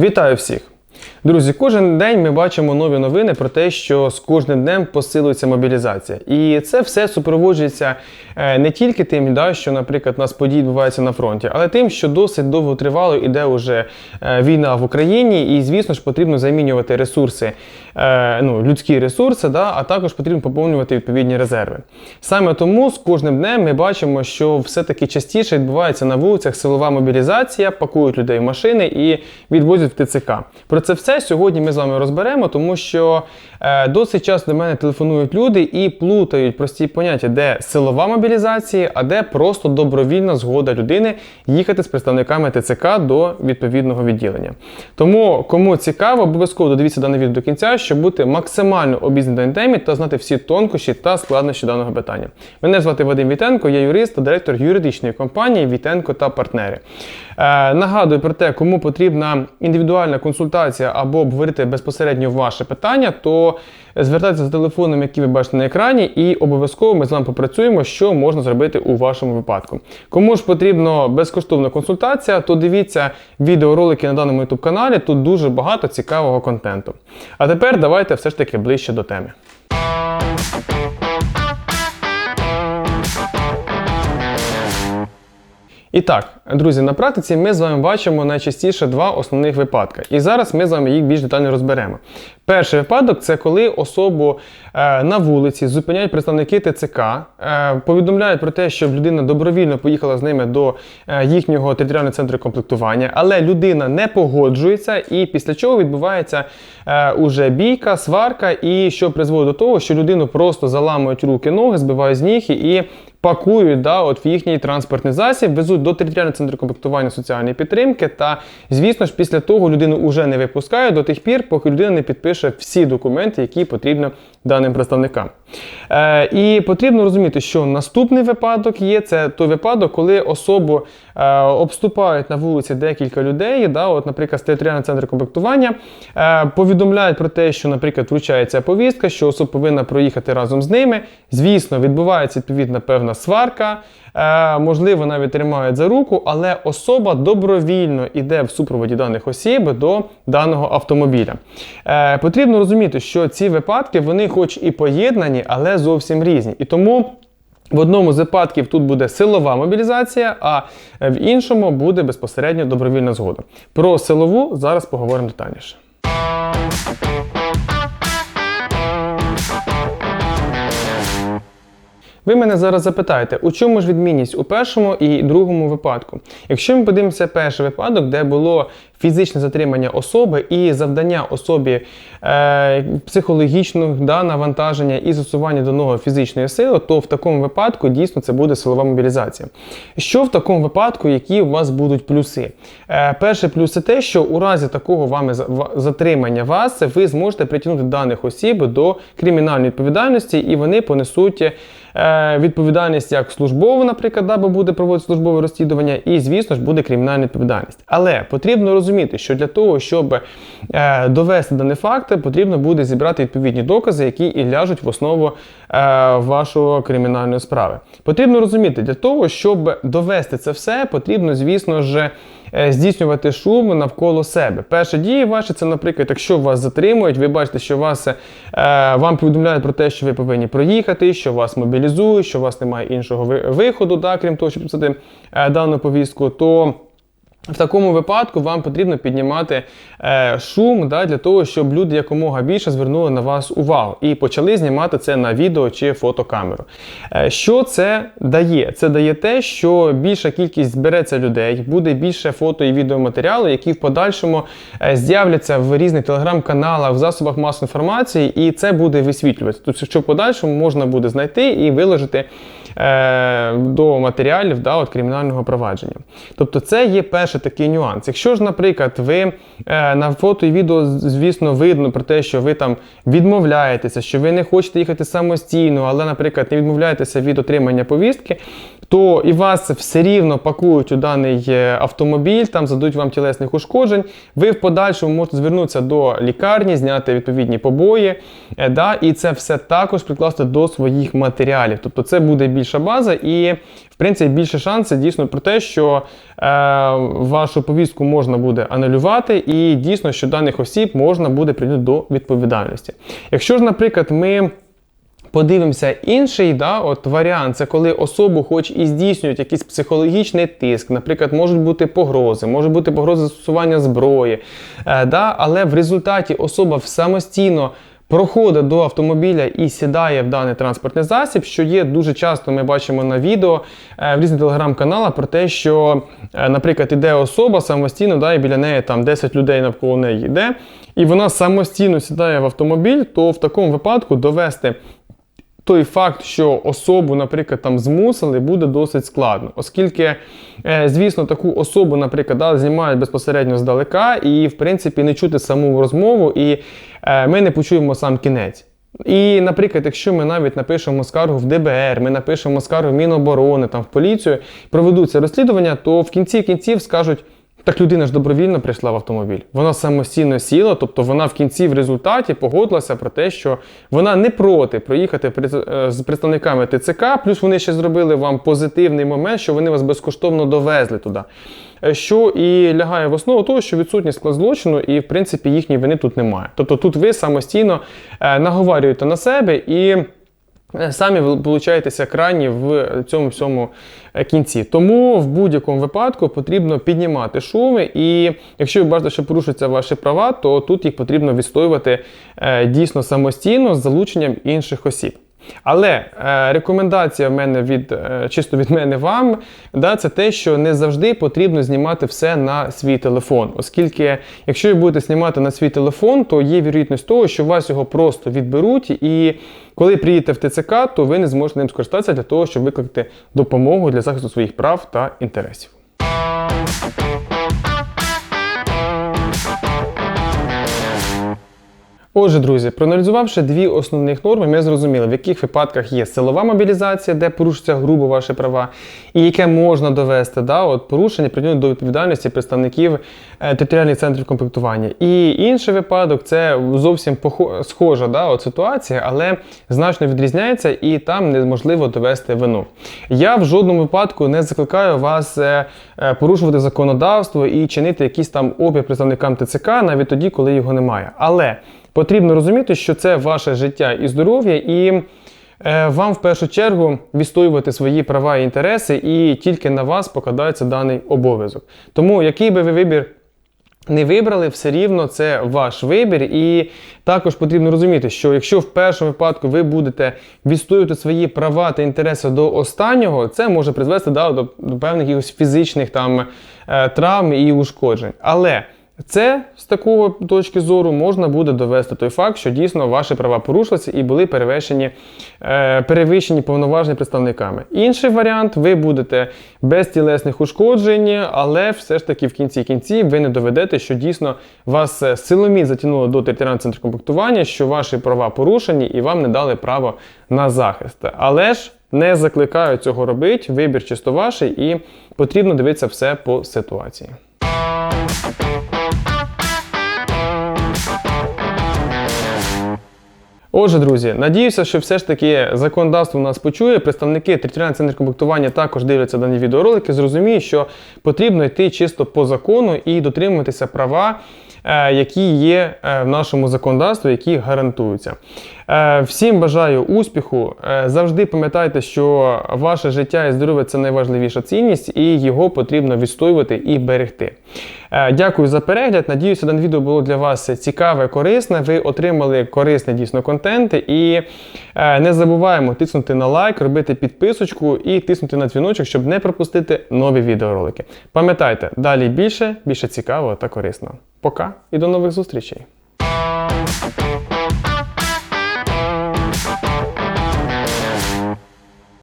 Вітаю всіх! Друзі, кожен день ми бачимо нові новини про те, що з кожним днем посилюється мобілізація. І це все супроводжується е, не тільки тим, да, що, наприклад, у нас події відбуваються на фронті, але тим, що досить довго тривало іде уже е, війна в Україні, і, звісно ж, потрібно замінювати ресурси, е, ну, людські ресурси, да, а також потрібно поповнювати відповідні резерви. Саме тому з кожним днем ми бачимо, що все-таки частіше відбувається на вулицях силова мобілізація, пакують людей в машини і відвозять в ТЦК. Про це все сьогодні ми з вами розберемо, тому що е, досить часто до мене телефонують люди і плутають прості поняття, де силова мобілізація, а де просто добровільна згода людини їхати з представниками ТЦК до відповідного відділення. Тому, кому цікаво, обов'язково додивіться дане відео до кінця, щоб бути максимально обізнаним темі та знати всі тонкощі та складнощі даного питання. Мене звати Вадим Вітенко, я юрист та директор юридичної компанії Вітенко та партнери. Е, нагадую про те, кому потрібна індивідуальна консультація або обговорити безпосередньо ваше питання, то звертайтеся за телефоном, який ви бачите на екрані, і обов'язково ми з вами попрацюємо, що можна зробити у вашому випадку. Кому ж потрібна безкоштовна консультація, то дивіться відеоролики на даному YouTube каналі. Тут дуже багато цікавого контенту. А тепер давайте все ж таки ближче до теми. І так, друзі, на практиці ми з вами бачимо найчастіше два основних випадки. І зараз ми з вами їх більш детально розберемо. Перший випадок це коли особу е, на вулиці зупиняють представники ТЦК, е, повідомляють про те, щоб людина добровільно поїхала з ними до е, їхнього територіального центру комплектування, але людина не погоджується, і після чого відбувається е, уже бійка, сварка, і що призводить до того, що людину просто заламують руки, ноги, збивають з ніг і пакують да, от в їхній транспортний засіб, везуть до територіального центру комплектування соціальної підтримки. Та, звісно ж, після того людину вже не випускають до тих пір, поки людина не підпише всі документи, які потрібно даним представникам. Е, І потрібно розуміти, що наступний випадок є це той випадок, коли особу е, обступають на вулиці декілька людей, да, от, наприклад, з територіального центру комплектування, е, повідомляють про те, що, наприклад, вручається повістка, що особа повинна проїхати разом з ними. Звісно, відбувається відповідна певна сварка, е, можливо, навіть тримають за руку, але особа добровільно йде в супроводі даних осіб до даного автомобіля. Е, Потрібно розуміти, що ці випадки, вони хоч і поєднані, але зовсім різні. І тому. В одному з випадків тут буде силова мобілізація, а в іншому буде безпосередньо добровільна згода. Про силову зараз поговоримо детальніше. Ви мене зараз запитаєте, у чому ж відмінність у першому і другому випадку? Якщо ми подивимося перший випадок, де було фізичне затримання особи і завдання особі е, психологічного да, навантаження і застосування до нього фізичної сили, то в такому випадку дійсно це буде силова мобілізація. Що в такому випадку, які у вас будуть плюси? Е, перший плюс це те, що у разі такого вами затримання вас, ви зможете притягнути даних осіб до кримінальної відповідальності, і вони понесуть. Е, Відповідальність як службову, наприклад, да, бо буде проводити службове розслідування, і, звісно ж, буде кримінальна відповідальність. Але потрібно розуміти, що для того, щоб е, довести дані факти, потрібно буде зібрати відповідні докази, які і ляжуть в основу е, вашої кримінальної справи. Потрібно розуміти, для того, щоб довести це все, потрібно, звісно ж, здійснювати шум навколо себе. Перша дія ваша це, наприклад, якщо вас затримують, ви бачите, що вас, е, вам повідомляють про те, що ви повинні проїхати, що вас мобілізують, що у вас немає іншого виходу, да, крім того, щоб писати е, дану повістку, то в такому випадку вам потрібно піднімати е, шум да, для того, щоб люди якомога більше звернули на вас увагу і почали знімати це на відео чи фотокамеру. Е, що це дає? Це дає те, що більша кількість збереться людей, буде більше фото і відеоматеріалу, які в подальшому е, з'являться в різних телеграм-каналах, в засобах масової інформації, і це буде висвітлюватися. Тобто, що в подальшому можна буде знайти і виложити до матеріалів да, от, кримінального провадження. Тобто це є перший такий нюанс. Якщо ж, наприклад, ви е, на фото і відео, звісно, видно про те, що ви там відмовляєтеся, що ви не хочете їхати самостійно, але, наприклад, не відмовляєтеся від отримання повістки, то і вас все рівно пакують у даний е, автомобіль, там зададуть вам тілесних ушкоджень, ви в подальшому можете звернутися до лікарні, зняти відповідні побої, е, да, і це все також прикласти до своїх матеріалів. Тобто це буде більша база і, в принципі, більше шанси дійсно про те, що е, вашу повістку можна буде анулювати, і дійсно, що даних осіб можна буде прийняти до відповідальності. Якщо ж, наприклад, ми. Подивимося інший да, от варіант це коли особу, хоч і здійснюють якийсь психологічний тиск, наприклад, можуть бути погрози, може бути погрози застосування зброї, е, да, але в результаті особа самостійно проходить до автомобіля і сідає в даний транспортний засіб, що є дуже часто, ми бачимо на відео е, в різних телеграм-каналах про те, що, е, наприклад, іде особа самостійно, да, і біля неї там 10 людей навколо неї йде, і вона самостійно сідає в автомобіль, то в такому випадку довести той факт, що особу, наприклад, там змусили, буде досить складно, оскільки, е, звісно, таку особу, наприклад, знімають безпосередньо здалека, і, в принципі, не чути саму розмову, і е, ми не почуємо сам кінець. І, наприклад, якщо ми навіть напишемо скаргу в ДБР, ми напишемо скаргу в Міноборони, там в поліцію, проведуться розслідування, то в кінці кінців скажуть. Так людина ж добровільно прийшла в автомобіль. Вона самостійно сіла, тобто вона в кінці в результаті погодилася про те, що вона не проти проїхати е, з представниками ТЦК, плюс вони ще зробили вам позитивний момент, що вони вас безкоштовно довезли туди. Е, що і лягає в основу того, що відсутність склад злочину, і в принципі їхньої вини тут немає. Тобто тут ви самостійно е, наговарюєте на себе і. Е, самі ви получаєтеся крайні в цьому всьому е, кінці. Тому в будь-якому випадку потрібно піднімати шуми, і якщо ви бачите, що порушуються ваші права, то тут їх потрібно відстоювати е, дійсно самостійно з залученням інших осіб. Але е, рекомендація в мене від е, чисто від мене вам, да, це те, що не завжди потрібно знімати все на свій телефон. Оскільки, якщо ви будете знімати на свій телефон, то є вірогідність того, що вас його просто відберуть, і коли приїдете в ТЦК, то ви не зможете ним скористатися для того, щоб викликати допомогу для захисту своїх прав та інтересів. Отже, друзі, проаналізувавши дві основних норми, ми зрозуміли, в яких випадках є силова мобілізація, де порушуються грубо ваші права, і яке можна довести да, от порушення притягнути до відповідальності представників е, територіальних центрів комплектування. І інший випадок це зовсім схожа да, от ситуація, але значно відрізняється і там неможливо довести вину. Я в жодному випадку не закликаю вас е, е, порушувати законодавство і чинити якісь там опір представникам ТЦК навіть тоді, коли його немає. Але Потрібно розуміти, що це ваше життя і здоров'я, і е, вам в першу чергу відстоювати свої права і інтереси, і тільки на вас покладається даний обов'язок. Тому, який би ви вибір не вибрали, все рівно це ваш вибір. І також потрібно розуміти, що якщо в першому випадку ви будете відстоювати свої права та інтереси до останнього, це може призвести да, до, до певних фізичних там е, травм і ушкоджень. Але це з такої точки зору можна буде довести той факт, що дійсно ваші права порушилися і були перевищені е, перевищені повноважені представниками. Інший варіант, ви будете без тілесних ушкоджень, але все ж таки в кінці кінці ви не доведете, що дійсно вас е, силомі затягнуло до територіального центру комплектування, що ваші права порушені і вам не дали право на захист. Але ж не закликаю цього робити, вибір чисто ваш, і потрібно дивитися все по ситуації. Отже, друзі, надіюся, що все ж таки законодавство нас почує. Представники територіального центру комплектування також дивляться дані відеоролики, зрозуміють, що потрібно йти чисто по закону і дотримуватися права Е, які є е, в нашому законодавстві, які гарантуються. Е, всім бажаю успіху. Завжди пам'ятайте, що ваше життя і здоров'я це найважливіша цінність, і його потрібно відстоювати і берегти. Дякую за перегляд. Надіюся, дане відео було для вас цікаве, корисне. Ви отримали корисний дійсно контент. І не забуваємо тиснути на лайк, робити підписочку і тиснути на дзвіночок, щоб не пропустити нові відеоролики. Пам'ятайте, далі більше, більше цікавого та корисного. Пока і до нових зустрічей!